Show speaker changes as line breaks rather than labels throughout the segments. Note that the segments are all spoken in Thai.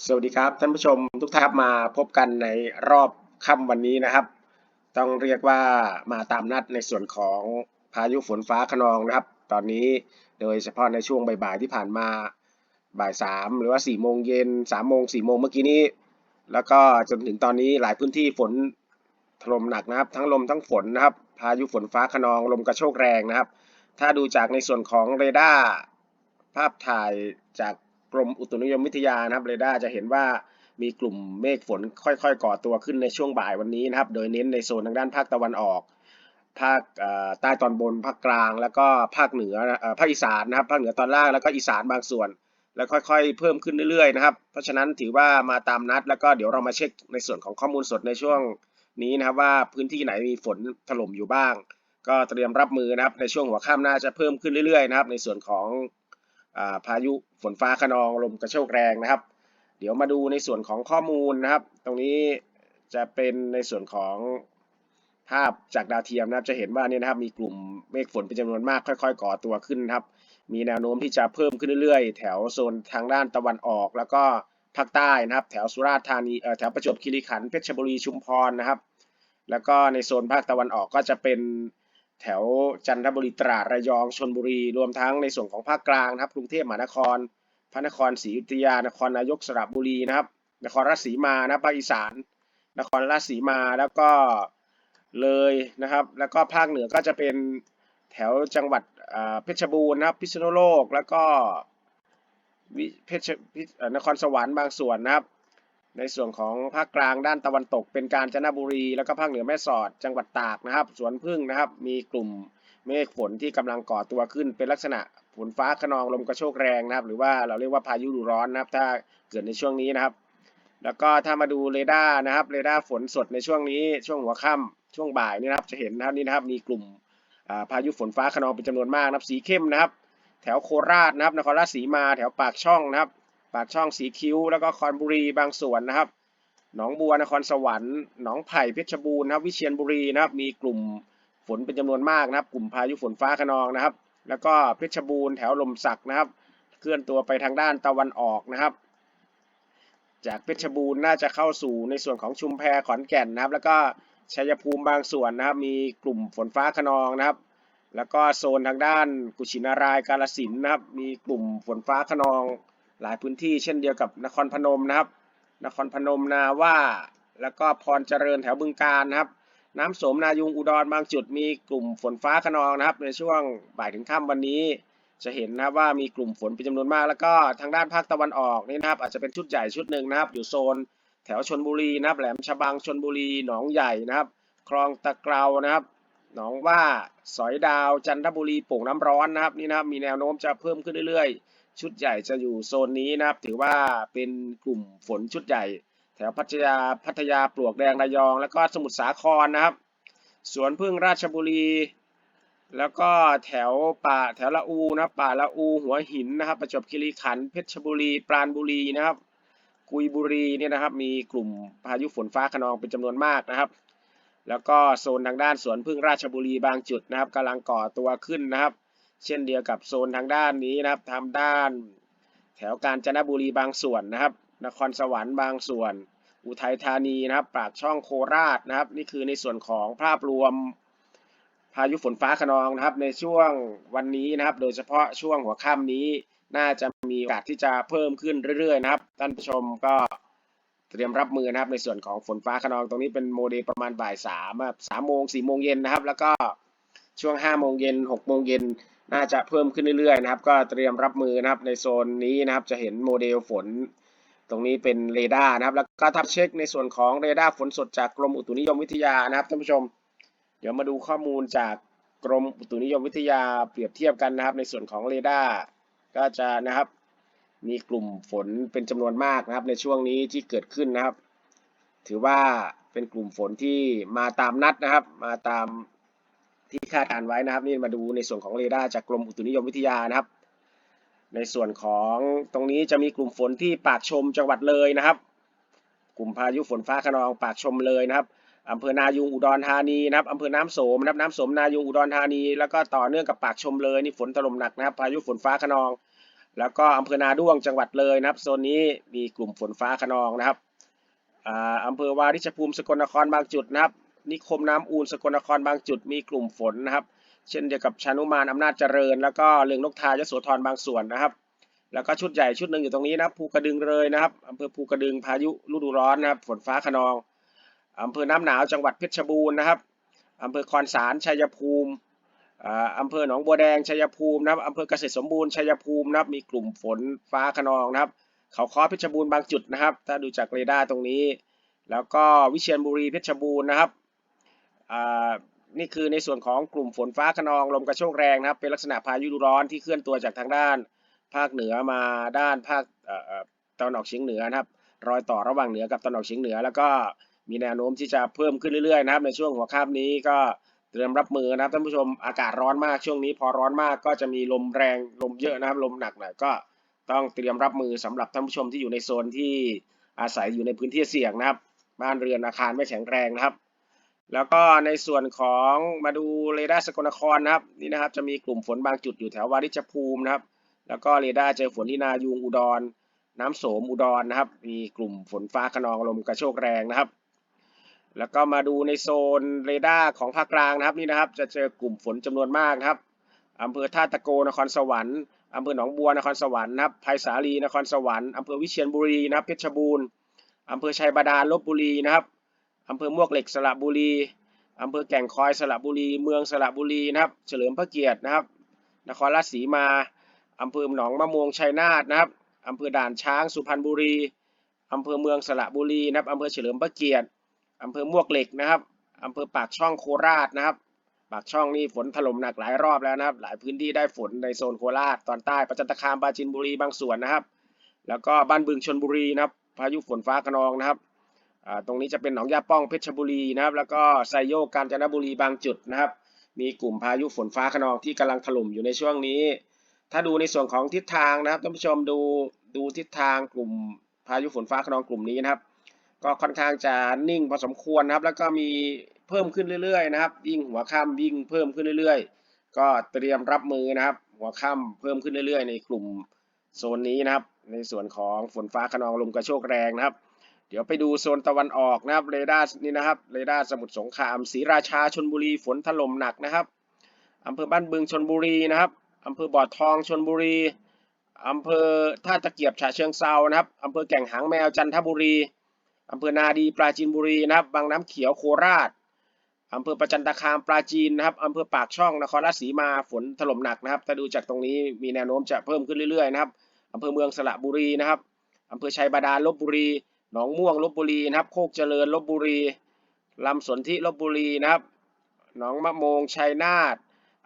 สวัสดีครับท่านผู้ชมทุกท่านมาพบกันในรอบค่ำวันนี้นะครับ ต้องเรียกว่ามาตามนัดในส่วนของพายุฝนฟ้าขนองนะครับ ตอนนี้โดยเฉพาะในช่วงบ่ายๆที่ผ่านมาบ่ายสามหรือว่าสี่โมงเย็นสามโมงสี่โมงเมื่อกี้นี้ แล้วก็จนถึงตอนนี้หลายพื้นที่ฝนถล่มหนักนะครับ ทั้งลมทั้งฝนนะครับ พายุฝนฟ้าขนองลมกระโชกแรงนะครับ ถ้าดูจากในส่วนของเรดาร์ภาพถ่ายจาก กรมอุตุนิยมวิทยานะครับเรดาร์จะเห็นว่ามีกลุ่มเมฆฝนค่อยๆ ก่อตัวขึ้นในช่วงบ่ายวันนี้นะครับ โดยเน้นในโซนทางด้านภาคตะวันออก ภาคใต้ตอนบน ภาคกลาง แล้วก็ภาคเหนือภาคอีสานนะครับ ภาคเหนือตอนล่าง แล้วก็อีสานบางส่วน แล้วค่อยๆ เพิ่มขึ้นเรื่อยๆ นะครับ เพราะฉะนั้นถือว่ามาตามนัด แล้วก็เดี๋ยวเรามาเช็คในส่วนของข้อมูลสดในช่วงนี้นะครับว่าพื้นที่ไหนมีฝนถล่มอยู่บ้าง ก็เตรียมรับมือนะครับ ในช่วงหัวค่ำน่าจะเพิ่มขึ้นเรื่อยๆ นะครับ ในส่วนของ พายุฝนฟ้าขนองลมกระโชกแรงนะครับ เดี๋ยวมาดูในส่วนของข้อมูลนะครับ ตรงนี้จะเป็นในส่วนของภาพจากดาวเทียมนะครับ จะเห็นว่าเนี่ยนะครับมีกลุ่มเมฆฝนเป็นจำนวนมากค่อยๆ ก่อตัวขึ้นนะครับ มีแนวโน้มที่จะเพิ่มขึ้นเรื่อยๆ แถวโซนทางด้านตะวันออก แล้วก็ภาคใต้นะครับ แถวสุราษฎร์ธานีแถวประจวบคีรีขันธ์เพชรบุรีชุมพรนะครับ แล้วก็ในโซนภาคตะวันออกก็จะเป็น แถวจันทบุรีตราดระยองชนบุรี รวมทั้งในส่วนของภาคกลางนะครับกรุงเทพมหานคร พระนครศรีอยุธยานครนายกสระบุรีนะครับ นครราชสีมานะครับภาคอีสาน นครราชสีมาแล้วก็เลยนะครับ แล้วก็ภาคเหนือก็จะเป็นแถวจังหวัดเพชรบูรณ์นะครับ พิษณุโลกแล้วก็เพชรนครสวรรค์บางส่วนนะครับ ในส่วนของภาคกลางด้านตะวันตก เป็นกาญจนบุรี แล้วก็ภาคเหนือแม่สอด จังหวัดตากนะครับ สวนพึ่งนะครับ มีกลุ่มเมฆฝนที่กำลังก่อตัวขึ้น เป็นลักษณะฝนฟ้าขนองลมกระโชกแรงนะครับ หรือว่าเราเรียกว่าพายุฤดูร้อนนะครับ ถ้าเกิดในช่วงนี้นะครับ แล้วก็ถ้ามาดูเรดาร์นะครับ เรดาร์ฝนสดในช่วงนี้ ช่วงหัวค่ำช่วงบ่ายนี่นะครับ จะเห็นนะครับนี่นะครับ มีกลุ่มพายุฝนฟ้าขนองเป็นจำนวนมากนะครับ สีเข้มนะครับ แถวโคราชนะครับ นครราชสีมา แถวปากช่องนะครับ ปากช่องสีคิ้ว แล้วก็คอนบุรีบางส่วนนะครับ หนองบัวนครสวรรค์ หนองไผ่เพชรบูรณ์นะครับ วิเชียรบุรีนะครับ มีกลุ่มฝนเป็นจำนวนมากนะครับ กลุ่มพายุฝนฟ้าขนองนะครับ แล้วก็เพชรบูรณ์แถวลมสักนะครับ เคลื่อนตัวไปทางด้านตะวันออกนะครับ จากเพชรบูรณ์น่าจะเข้าสู่ในส่วนของชุมแพขอนแก่นนะครับ แล้วก็ชัยภูมิบางส่วนนะครับ มีกลุ่มฝนฟ้าขนองนะครับ แล้วก็โซนทางด้านกุชินารายกาลสินนะครับ มีกลุ่มฝนฟ้าขนอง หลายพื้นที่เช่นเดียวกับนครพนมนะครับ นครพนมนาว่าแล้วก็พรเจริญแถวบึงการนะครับ น้ำโสมนายุงอุดรบางจุดมีกลุ่มฝนฟ้าขนองนะครับ ในช่วงบ่ายถึงค่ำวันนี้ จะเห็นนะครับว่ามีกลุ่มฝนเป็นจำนวนมาก แล้วก็ทางด้านภาคตะวันออกนี่นะครับ อาจจะเป็นชุดใหญ่ชุดหนึ่งนะครับ อยู่โซน แถวชนบุรีนะครับ แหลมฉบังชนบุรีหนองใหญ่นะครับ คลองตะเกรานะครับหนองว่าสอยดาวจันทบุรีโป่งน้ำร้อนนะครับนี่นะครับมีแนวโน้มจะเพิ่มขึ้นเรื่อย ชุดใหญ่จะอยู่โซนนี้นะครับ ถือว่าเป็นกลุ่มฝนชุดใหญ่ แถวพัทยาพัทยาปลวกแดงระยอง แล้วก็สมุทรสาครนะครับ สวนพึ่งราชบุรี แล้วก็แถวป่าแถวละอูนะป่าละอูหัวหินนะครับ ประจวบคีรีขันธ์เพชรบุรี ปราณบุรีนะครับ กุยบุรีเนี่ยนะครับ มีกลุ่มพายุฝนฟ้าขนองเป็นจำนวนมากนะครับ แล้วก็โซนทางด้านสวนพึ่งราชบุรีบางจุดนะครับกำลังก่อตัวขึ้นนะครับ เช่นเดียวกับโซนทางด้านนี้นะครับทางด้าน แถวกาญจนบุรีบางส่วนนะครับ นครสวรรค์บางส่วน อุทัยธานีนะครับ ปากช่องโคราชนะครับ นี่คือในส่วนของภาพรวมพายุฝนฟ้าขนองนะครับ ในช่วงวันนี้นะครับ โดยเฉพาะช่วงหัวค่ำนี้ น่าจะมีโอกาสที่จะเพิ่มขึ้นเรื่อยๆนะครับท่านผู้ชมก็เตรียมรับมือนะครับในส่วนของฝนฟ้าขนองตรงนี้เป็นโมเดลประมาณบ่ายสามแบบสามโมงสี่โมงเย็นนะครับ แล้วก็ช่วงห้าโมงเย็นหกโมงเย็น น่าจะเพิ่มขึ้นเรื่อยๆนะครับ ก็เตรียมรับมือนะครับในโซนนี้นะครับ จะเห็นโมเดลฝนตรงนี้เป็นเรดาร์นะครับ แล้วก็ทับเช็คในส่วนของเรดาร์ฝนสดจากกรมอุตุนิยมวิทยานะครับท่านผู้ชม เดี๋ยวมาดูข้อมูลจากกรมอุตุนิยมวิทยาเปรียบเทียบกันนะครับ ในส่วนของเรดาร์ก็จะนะครับ มีกลุ่มฝนเป็นจำนวนมากนะครับ ในช่วงนี้ที่เกิดขึ้นนะครับ ถือว่าเป็นกลุ่มฝนที่มาตามนัดนะครับ มาตาม ที่คาดการไว้นะครับ นี่มาดูในส่วนของเรดาร์จากกรมอุตุนิยมวิทยานะครับ ในส่วนของตรงนี้จะมีกลุ่มฝนที่ปากชมจังหวัดเลยนะครับ กลุ่มพายุฝนฟ้าขนองปากชมเลยนะครับอำเภอนายุงอุดรธานีนะครับอำเภอน้ำโสมนะครับน้ำโสมนายุงอุดรธานี แล้วก็ต่อเนื่องกับปากชมเลยนี่ฝนถล่มหนักนะครับพายุฝนฟ้าขนอง แล้วก็อำเภอนาด้วงจังหวัดเลยนะครับโซนนี้มีกลุ่มฝนฟ้าขนองนะครับอ่าอำเภอวาริชภูมิสกลนครบางจุดนะครับ นิคมน้ำอูนสกลนครบางจุดมีกลุ่มฝนนะครับ เช่นเดียวกับชานุมานอำนาจเจริญ แล้วก็เรืองนกทายโสธรบางส่วนนะครับ แล้วก็ชุดใหญ่ชุดหนึ่งอยู่ตรงนี้นะภูกระดึงเลยนะครับอำเภอภูกระดึงพายุฤดูร้อนนะครับ ฝนฟ้าขนองอำเภอน้ำหนาวจังหวัดเพชรบูรณ์นะครับอำเภอคอนสารชัยภูมิอ่าอำเภอหนองบัวแดงชัยภูมินะครับอำเภอเกษตรสมบูรณ์ชัยภูมินะครับ มีกลุ่มฝนฟ้าขนองนะครับ เขาค้อเพชรบูรณ์บางจุดนะครับ ถ้าดูจากเรดาร์ตรงนี้ แล้วก็วิเชียรบุรีเพชรบูรณ์นะครับ นี่คือในส่วนของกลุ่มฝนฟ้าขนองลมกระโชกแรงนะครับ เป็นลักษณะพายุดูร้อนที่เคลื่อนตัวจากทางด้าน ภาคเหนือมาด้านภาคตะวันออกเฉียงเหนือนะครับ รอยต่อระหว่างเหนือกับตะวันออกเฉียงเหนือ แล้วก็มีแนวโน้มที่จะเพิ่มขึ้นเรื่อยๆนะครับ ในช่วงหัวค่ำนี้ก็เตรียมรับมือนะครับท่านผู้ชมอากาศร้อนมากช่วงนี้ พอร้อนมากก็จะมีลมแรงลมเยอะนะครับลมหนักหน่อยก็ต้องเตรียมรับมือสำหรับท่านผู้ชมที่อยู่ในโซนที่อาศัยอยู่ในพื้นที่เสี่ยงนะครับ บ้านเรือนอาคารไม่แข็งแรงนะครับ แล้วก็ในส่วนของมาดูเรดาร์สกลนครนะครับนี่นะครับจะมีกลุ่มฝนบางจุดอยู่แถววาริชภูมินะครับ แล้วก็เรดาร์เจอฝนที่นายูงอุดร น้ำโสมอุดรนะครับ มีกลุ่มฝนฟ้าขนองลมกระโชกแรงนะครับ แล้วก็มาดูในโซนเรดาร์ของภาคกลางนะครับนี่นะครับ จะเจอกลุ่มฝนจำนวนมากนะครับอำเภอท่าตะโกนครสวรรค์อำเภอหนองบัวนครสวรรค์นะครับไผ่สาลีนครสวรรค์อำเภอวิเชียรบุรีนะครับเพชรบูรณ์อำเภอชัยบาดาลลบบุรีนะครับ อำเภอมวกเหล็กสระบุรีอำเภอแก่งคอยสระบุรี เมืองสระบุรีนะครับ เฉลิมพระเกียรตินะครับ นครราชสีมาอำเภอหนองมะม่วงชัยนาทนะครับอำเภอด่านช้างสุพรรณบุรีอำเภอเมืองสระบุรีนะครับอำเภอเฉลิมพระเกียรติอำเภอมวกเหล็กนะครับอำเภอปากช่องโคราชนะครับ ปากช่องนี่ฝนถล่มหนักหลายรอบแล้วนะครับ หลายพื้นที่ได้ฝนในโซนโคราชตอนใต้ประจันตคามปราจินบุรีบางส่วนนะครับ แล้วก็บ้านบึงชนบุรีนะครับ พายุฝนฟ้าคะนองนะครับ ตรงนี้จะเป็นหนองยาป้องเพชรบุรีนะครับ แล้วก็ไซโยกกาญจนบุรีบางจุดนะครับ มีกลุ่มพายุฝนฟ้าคะนองที่กำลังถล่มอยู่ในช่วงนี้ ถ้าดูในส่วนของทิศทางนะครับท่านผู้ชมดูดูทิศทางกลุ่มพายุฝนฟ้าคะนองกลุ่มนี้นะครับ ก็ค่อนข้างจะนิ่งพอสมควรนะครับ แล้วก็มีเพิ่มขึ้นเรื่อยๆนะครับ ยิ่งหัวค่ำยิ่งเพิ่มขึ้นเรื่อย ๆ ก็เตรียมรับมือนะครับ หัวค่ำเพิ่มขึ้นเรื่อย ๆ ในกลุ่มโซนนี้นะครับ ในส่วนของฝนฟ้าคะนองลมกระโชกแรงนะครับ เดี๋ยวไปดูโซนตะวันออกนะครับเรดาร์นี่นะครับเรดาร์สมุทรสงครามศรีราชาชนบุรีฝนถล่มหนักนะครับอำเภอบ้านบึงชนบุรีนะครับอำเภอบ่อทองชนบุรีอำเภอท่าตะเกียบฉะเชิงเซานะครับอำเภอแก่งหางแมวจันทบุรีอำเภอนาดีปราจีนบุรีนะครับบางน้ำเขียวโคราชอำเภอประจันตคามปราจีนนะครับอำเภอปากช่องนครราชสีมาฝนถล่มหนักนะครับถ้าดูจากตรงนี้มีแนวโน้มจะเพิ่มขึ้นเรื่อยๆนะครับอำเภอเมืองสระบุรีนะครับอำเภอชัยบาดาลลบบุรี หนองม่วงลบบุรีนะครับ โคกเจริญลบบุรีลำสนธิลบบุรีนะครับหนองมะโมงชัยนาท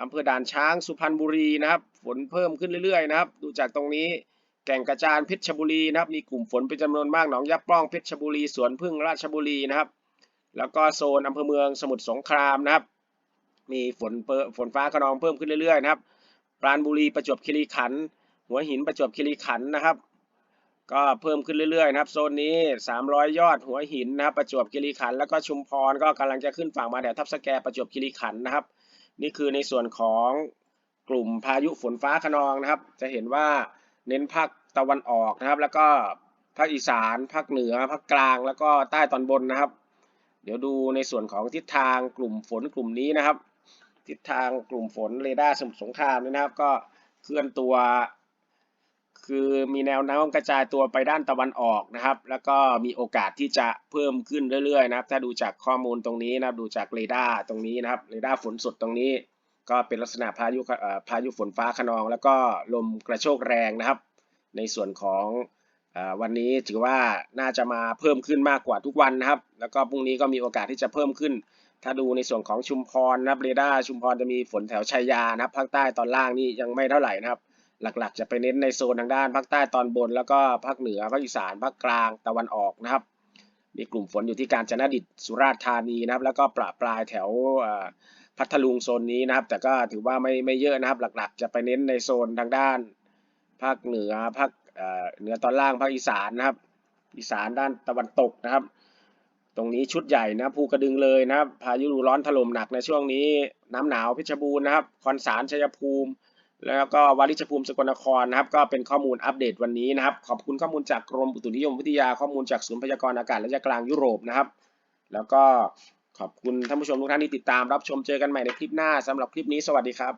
อำเภอด่านช้างสุพรรณบุรีนะครับ ฝนเพิ่มขึ้นเรื่อยๆนะครับ ดูจากตรงนี้แก่งกระจานเพชรบุรีนะครับ มีกลุ่มฝนเป็นจำนวนมาก หนองยับป้องเพชรบุรี สวนพึ่งราชบุรีนะครับ แล้วก็โซนอำเภอเมืองสมุทรสงครามนะครับ มีฝนเฝนฟ้าขนองเพิ่มขึ้นเรื่อยๆนะครับ ปราณบุรีประจวบคีรีขันธ์หัวหินประจวบคีรีขันธ์นะครับ ก็เพิ่มขึ้นเรื่อยๆนะครับ โซนนี้ 300 ยอดหัวหินนะครับ ประจวบคีรีขันธ์แล้วก็ชุมพรก็กำลังจะขึ้นฝั่งมาแถวทับสแกประจวบคีรีขันธ์นะครับ นี่คือในส่วนของกลุ่มพายุฝนฟ้าคะนองนะครับ จะเห็นว่าเน้นภาคตะวันออกนะครับ แล้วก็ภาคอีสานภาคเหนือภาคกลางแล้วก็ใต้ตอนบนนะครับ เดี๋ยวดูในส่วนของทิศทางกลุ่มฝนกลุ่มนี้นะครับ ทิศทางกลุ่มฝนเรดาร์สมุทรสงครามนี่นะครับ ก็เคลื่อนตัว คือมีแนวโน้มกระจายตัวไปด้านตะวันออกนะครับ แล้วก็มีโอกาสที่จะเพิ่มขึ้นเรื่อยๆนะครับ ถ้าดูจากข้อมูลตรงนี้นะครับ ดูจากเรดาร์ตรงนี้นะครับ เรดาร์ฝนสดตรงนี้ ก็เป็นลักษณะพายุพายุฝนฟ้าคะนอง แล้วก็ลมกระโชกแรงนะครับ ในส่วนของวันนี้ถือว่าน่าจะมาเพิ่มขึ้นมากกว่าทุกวันนะครับ แล้วก็พรุ่งนี้ก็มีโอกาสที่จะเพิ่มขึ้น ถ้าดูในส่วนของชุมพรนะครับเรดาร์ชุมพรจะมีฝนแถวชัยยานะครับภาคใต้ตอนล่างนี่ยังไม่เท่าไหร่นะครับ หลักๆ จะไปเน้นในโซนทางด้านภาคใต้ตอนบน แล้วก็ภาคเหนือภาคอีสานภาคกลางตะวันออกนะครับ มีกลุ่มฝนอยู่ที่กาญจนดิตสุราษฎร์ธานีนะครับ แล้วก็ประปรายแถวพัทลุงโซนนี้นะครับ แต่ก็ถือว่าไม่ไม่เยอะนะครับ หลักๆ จะไปเน้นในโซนทางด้าน ภาคเหนือภาคเหนือตอนล่างภาคอีสานนะครับ อีสานด้านตะวันตกนะครับ ตรงนี้ชุดใหญ่นะภูกระดึงเลยนะครับ พายุร้อนถล่มหนักในช่วงนี้ น้ำหนาวเพชรบูรณ์นะครับคอนสารชัยภูมิ แล้วก็วาริชภูมิสกลนครนะครับ ก็เป็นข้อมูลอัปเดตวันนี้นะครับ ขอบคุณข้อมูลจากกรมอุตุนิยมวิทยาข้อมูลจากศูนย์พยากรณ์อากาศระยะกลางยุโรปนะครับ แล้วก็ขอบคุณท่านผู้ชมทุกท่านที่ติดตามรับชมเจอกันใหม่ในคลิปหน้าสำหรับคลิปนี้สวัสดีครับ